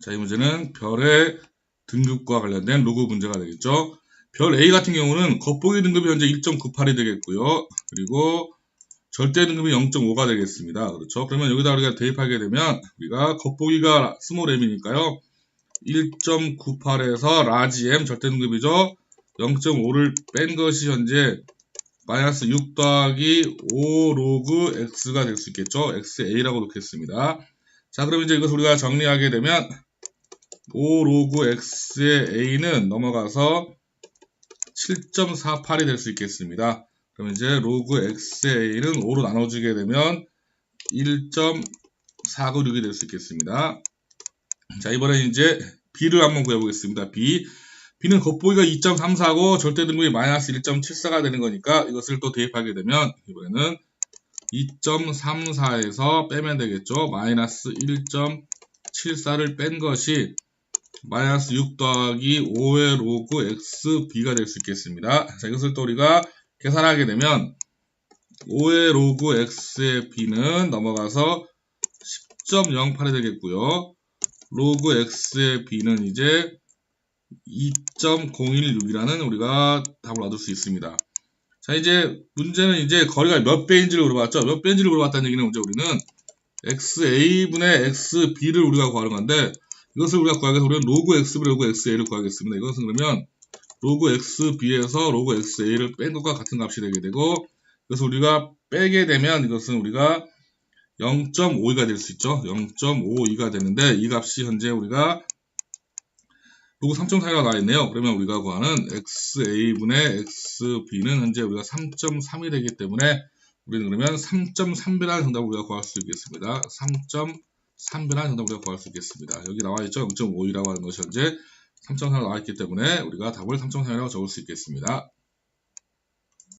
자, 이 문제는 별의 등급과 관련된 로그 문제가 되겠죠. 별 A 같은 경우는 겉보기 등급이 현재 1.98이 되겠고요. 그리고 절대 등급이 0.5가 되겠습니다. 그렇죠. 그러면 여기다 우리가 대입하게 되면 우리가 겉보기가 스몰 m이니까요. 1.98에서 라지 m 절대 등급이죠. 0.5를 뺀 것이 현재 마이너스 6 더하기 5 로그 x가 될 수 있겠죠. xa라고 놓겠습니다. 자, 그럼 이제 이것을 우리가 정리하게 되면 5 로그 x의 a는 넘어가서 7.48이 될 수 있겠습니다. 그럼 이제 로그 x의 a는 5로 나눠주게 되면 1.496이 될 수 있겠습니다. 자, 이번에 이제 b를 한번 구해보겠습니다. b. b는 겉보기가 2.34고 절대 등급이 마이너스 1.74가 되는 거니까 이것을 또 대입하게 되면 이번에는 2.34에서 빼면 되겠죠. 마이너스 1.74를 뺀 것이 마이너스 6 더하기 5의 로그 xb가 될 수 있겠습니다. 자, 이것을 또 우리가 계산하게 되면 5의 로그 x의 b는 넘어가서 10.08이 되겠고요. 로그 x의 b는 이제 2.016이라는 우리가 답을 얻을 수 있습니다. 자, 이제 문제는 이제 거리가 몇 배인지를 물어봤죠. 몇 배인지를 물어봤다는 얘기는 이제 우리는 xa분의 xb를 우리가 구하는 건데 이것을 우리가 구하기 위해서 우리는 로그 xb, 로그 xa를 구하겠습니다. 이것은 그러면 로그 xb에서 로그 xa를 뺀 것과 같은 값이 되게 되고 그래서 우리가 빼게 되면 이것은 우리가 0.52가 될 수 있죠. 0.52가 되는데 이 값이 현재 우리가 로그 3.4가 나와있네요. 그러면 우리가 구하는 xa분의 xb는 현재 우리가 3.3이 되기 때문에 우리는 그러면 3.3배라는 정답을 우리가 구할 수 있겠습니다. 3. 3변화 정도 우리가 구할 수 있겠습니다. 여기 나와있죠? 0.5이라고 하는 것이 현재 3.4로 나와있기 때문에 우리가 답을 3.4이라고 적을 수 있겠습니다.